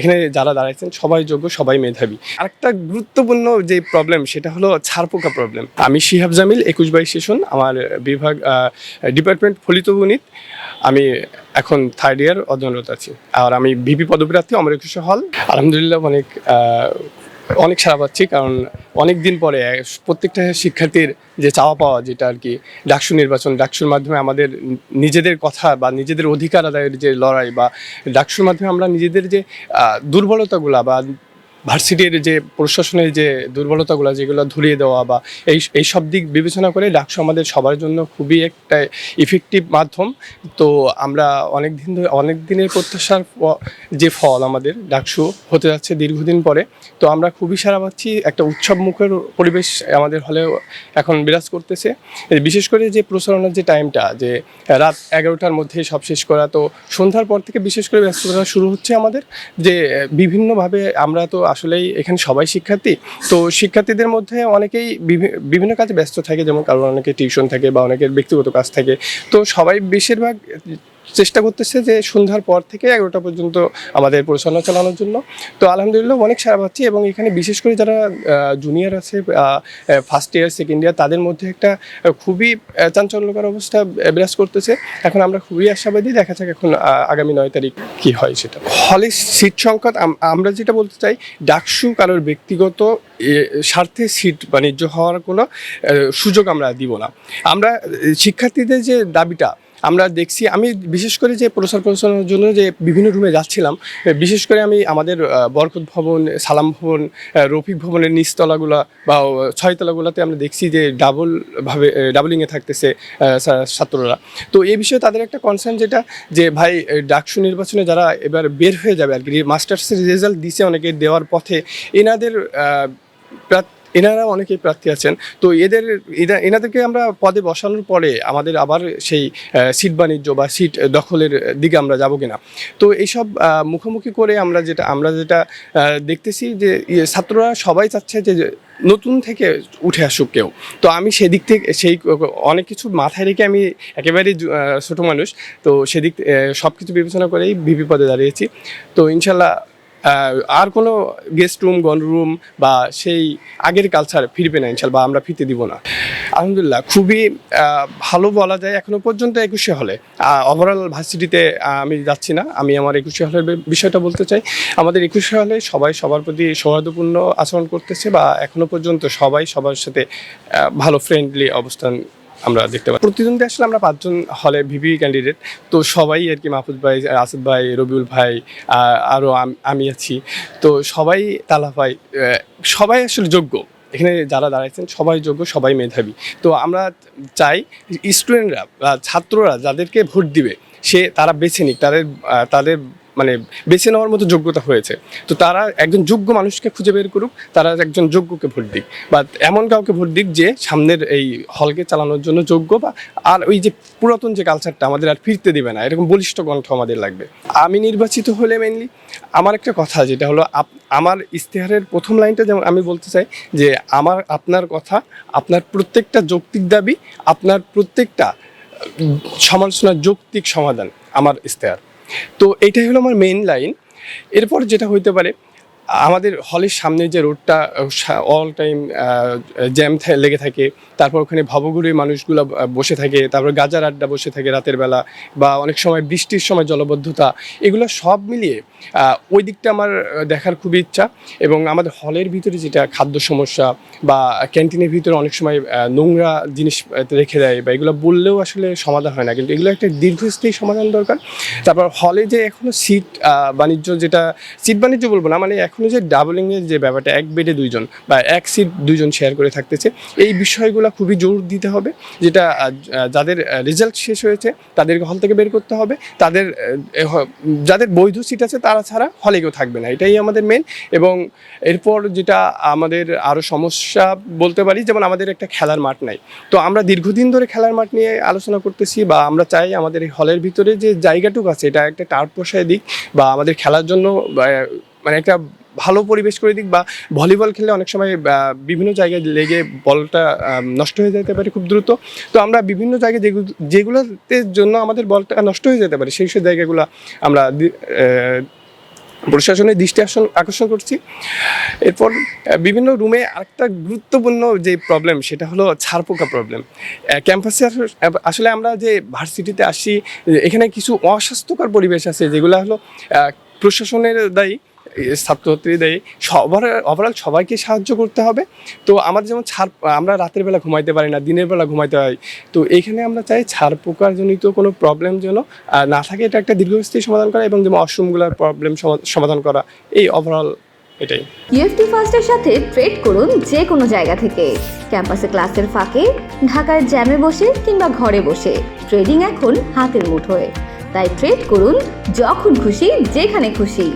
এখানে যারা দাঁড়াইছেন, সবাই যোগ্য, সবাই মেধাবী। আরেকটা গুরুত্বপূর্ণ যে প্রবলেম সেটা হলো ছাড়পোকা প্রবলেম আমি শিহাব জামিল, একুশ বাইশ সেশন, আমার বিভাগ ডিপার্টমেন্ট ফলিত গণিত। আমি এখন থার্ড ইয়ার অধ্যয়নরত আছি। আর আমি ভিপি পদপ্রার্থী অমরেকুশ হল। আলহামদুলিল্লাহ, অনেক অনেক সারা পাচ্ছি, কারণ অনেক দিন পরে প্রত্যেকটা শিক্ষার্থীর যে চাওয়া পাওয়া যেটা আর কি, ডাকসু নির্বাচন, ডাকসুর মাধ্যমে আমাদের নিজেদের কথা বা নিজেদের অধিকার আদায়ের যে লড়াই বা ডাকসুর মাধ্যমে আমরা নিজেদের যে দুর্বলতাগুলা বা ভার্সিটির যে প্রশাসনের যে দুর্বলতাগুলো, যেগুলো ধরিয়ে দেওয়া বা এই এই সব দিক বিবেচনা করে ডাকসু আমাদের সবার জন্য খুবই একটা ইফেক্টিভ মাধ্যম। তো আমরা অনেক দিন ধরে, অনেক দিনের প্রত্যাশার যে ফল আমাদের ডাকসু হতে যাচ্ছে দীর্ঘদিন পরে। তো আমরা খুবই সারা পাচ্ছি, একটা উৎসব মুখের পরিবেশ আমাদের হলে এখন বিরাজ করতেছে। বিশেষ করে যে প্রচারণার যে টাইমটা, যে রাত এগারোটার মধ্যে সব শেষ করা, তো সন্ধ্যার পর থেকে বিশেষ করে ব্যস্ততা শুরু হচ্ছে আমাদের। যে বিভিন্নভাবে আমরা তো আসলেই এখানে সবাই শিক্ষার্থী। তো শিক্ষার্থীদের মধ্যে অনেকেই বিভি- বিভিন্ন কাজে ব্যস্ত থাকে, যেমন কারোর অনেকে টিউশন থাকে বা অনেকের ব্যক্তিগত কাজ থাকে। তো সবাই বেশিরভাগ চেষ্টা করতেছে যে সন্ধ্যার পর থেকে এগারোটা পর্যন্ত আমাদের পরিচালনা চালানোর জন্য। তো আলহামদুলিল্লাহ অনেক সারা পাচ্ছি এবং এখানে বিশেষ করে যারা জুনিয়র আছে ফার্স্ট ইয়ার সেকেন্ড ইয়ার তাদের মধ্যে একটা খুবই চাঞ্চল্যকর অবস্থা বিরাজ করতেছে। এখন আমরা খুবই আশাবাদী, দেখা যাক এখন আগামী নয় তারিখ কি হয় সেটা। হলে সিট সংখ্যা আমরা যেটা বলতে চাই, ডাকসু কারোর ব্যক্তিগত স্বার্থে সিট বাণিজ্য হওয়ার কোনো সুযোগ আমরা দিব না। আমরা শিক্ষার্থীদের যে দাবিটা আমরা দেখছি, আমি বিশেষ করে যে প্রসার প্রচারণার জন্য যে বিভিন্ন রুমে যাচ্ছিলাম বিশেষ করে আমি আমাদের বরকত ভবন, সালাম ভবন রফিক ভবনের নিচতলাগুলা বা ছয়তলাগুলোতে আমরা দেখছি যে ডাবল ভাবে ডাবলিংয়ে থাকতেছে ছাত্ররা। তো এই বিষয়ে তাদের একটা কনসার্ন যেটা, যে ভাই ডাকসু নির্বাচনে যারা এবার বের হয়ে যাবে আর কি, মাস্টার্সের রেজাল্ট দিছে অনেকে, দেওয়ার পথে, এনাদের এনারা অনেকেই প্রার্থী আছেন। তো এদের এনাদেরকে আমরা পদে বসানোর পরে আমাদের আবার সেই সিট বাণিজ্য বা সিট দখলের দিকে আমরা যাব কিনা। তো এইসব মুখোমুখি করে আমরা যেটা আমরা যেটা দেখতেছি যে ইয়ে, ছাত্ররা সবাই চাচ্ছে যে নতুন থেকে উঠে আসুক কেউ। তো আমি সেদিক থেকে সেই অনেক কিছু মাথায় রেখে আমি একেবারেই ছোটো মানুষ। তো সেদিক সব কিছু বিবেচনা করেই ভিপি পদে দাঁড়িয়েছি। তো ইনশাল্লাহ আর কোনো গেস্ট রুম গন রুম বা সেই আগের কালচার ফিরবে না ইনশাল বা আমরা ফিরতে দিব না। আলহামদুলিল্লাহ, খুবই ভালো বলা যায় এখনও পর্যন্ত একুশে হলে। ওভারঅল ভার্সিটিতে আমি যাচ্ছি না, আমি আমার একুশে হলের বিষয়টা বলতে চাই। আমাদের একুশে হলে সবাই সবার প্রতি সৌহার্দ্যপূর্ণ আচরণ করতেছে বা এখনও পর্যন্ত সবাই সবার সাথে ভালো ফ্রেন্ডলি অবস্থান আমরা দেখতে পাই প্রতিদ্বন্দ্বী আসলে আমরা পাঁচজন হলে ভিভি ক্যান্ডিডেট তো সবাই আর কি মাহফুজ ভাই আসিফ ভাই, রবিউল ভাই আরও আমি আছি। তো সবাই তালা ভাই সবাই আসলে যোগ্য। এখানে যারা দাঁড়াইছেন, সবাই যোগ্য, সবাই মেধাবী। তো আমরা চাই স্টুডেন্টরা ছাত্ররা যাদেরকে ভোট দিবে, সে তারা বেছে নিক, তাদের তাদের মানে বেছে নেওয়ার মতো যোগ্যতা হয়েছে। তো তারা একজন যোগ্য মানুষকে খুঁজে বের করুক, তারা একজন যোগ্যকে ভোট দিক। বা এমন কাউকে ভোট দিক যে সামনের এই হলকে চালানোর জন্য যোগ্য বা আর ওই যে পুরাতন যে কালচারটা আমাদের আর ফিরতে দিবে না, এরকম বলিষ্ঠ কণ্ঠ আমাদের লাগবে। আমি নির্বাচিত হলে মেনলি আমার একটা কথা যেটা হলো আমার ইশতেহারের প্রথম লাইনটা যেমন আমি বলতে চাই যে আমার, আপনার কথা, আপনার প্রত্যেকটা যৌক্তিক দাবি, আপনার প্রত্যেকটা সমালোচনার যৌক্তিক সমাধান আমার ইশতেহার। তো এইটাই হলো আমার মেন লাইন এরপর যেটা হইতে পারে আমাদের হলের সামনে যে রোডটা অল টাইম জ্যাম লেগে থাকে, তারপর ওখানে ভবঘুরে মানুষগুলো বসে থাকে, তারপর গাজার আড্ডা বসে থাকে রাতের বেলা, বা অনেক সময় বৃষ্টির সময় জলবদ্ধতা, এগুলো সব মিলিয়ে ওই দিকটা আমার দেখার খুবই ইচ্ছা, এবং আমাদের হলের ভিতরে যেটা খাদ্য সমস্যা, বা ক্যান্টিনের ভিতরে অনেক সময় নোংরা জিনিস রেখে দেয়, বা এগুলো বললেও আসলে সমাধান হয় না, কিন্তু এগুলো একটা দীর্ঘস্থায়ী সমাধান দরকার। তারপর হলে যে এখনও সিট বাণিজ্য, যেটা সিট বাণিজ্য বলব না মানে এখনও যে ডাবলিংয়ের যে ব্যাপারটা এক বেডে দুইজন বা এক সিট দুইজন শেয়ার করে থাকতেছে, এই বিষয়গুলো খুবই জোর দিতে হবে, যেটা যাদের রেজাল্ট শেষ হয়েছে, তাদেরকে হল থেকে বের করতে হবে, তাদের যাদের বৈধ সিট আছে, তারা ছাড়া হলে কেউ থাকবে না, এটাই আমাদের মেন এবং এরপর যেটা আমাদের আরও সমস্যা বলতে পারি, যেমন আমাদের একটা খেলার মাঠ নাই। তো আমরা দীর্ঘদিন ধরে খেলার মাঠ নিয়ে আলোচনা করতেছি বা আমরা চাই আমাদের এই হলের ভিতরে যে জায়গাটুকু আছে, এটা একটা টার্ফ বসায় দিক বা আমাদের খেলার জন্য মানে একটা ভালো পরিবেশ করে দিক বা ভলিবল খেললে অনেক সময় বিভিন্ন জায়গায় লেগে বলটা নষ্ট হয়ে যেতে পারে খুব দ্রুত। তো আমরা বিভিন্ন জায়গায় যেগুলো যেগুলোতে জন্য আমাদের বলটা নষ্ট হয়ে যেতে পারে, সেই সব জায়গাগুলো আমরা প্রশাসনের দৃষ্টি আসন- আকর্ষণ করছি। এরপর বিভিন্ন রুমে আরেকটা গুরুত্বপূর্ণ যে প্রবলেম সেটা হলো ছারপোকা প্রবলেম ক্যাম্পাসে আসলে আমরা যে ভার্সিটিতে আসি, এখানে কিছু অস্বাস্থ্যকর পরিবেশ আছে, যেগুলো হলো প্রশাসনের দায়ী। ছাত্রছাত্রী দেয় সবার ওভারঅল সবাইকে সাহায্য করতে হবে। তো আমার যেমন ছাড়, আমরা রাতের বেলা ঘুমাইতে পারি না, দিনের বেলা ঘুমাইতে হয়। তো এইখানে আমরা চাই ছাড় পোকার জনিত কোনো প্রবলেম যেন না থাকে, এটা একটা দীর্ঘস্থায়ী সমাধান করা এবং যেমন অশ্রমগুলোর প্রবলেম সমাধান করা। এই ওভারঅল এটাই। ইউএফটি ফার্স্টের সাথে ট্রেড করুন যে কোনো জায়গা থেকে। ক্যাম্পাসে ক্লাসের ফাঁকে, ঢাকার জ্যামে বসে কিংবা ঘরে বসে। ট্রেডিং এখন হাতের মুঠোয়। তাই ট্রেড করুন যখন খুশি, যেখানে খুশি।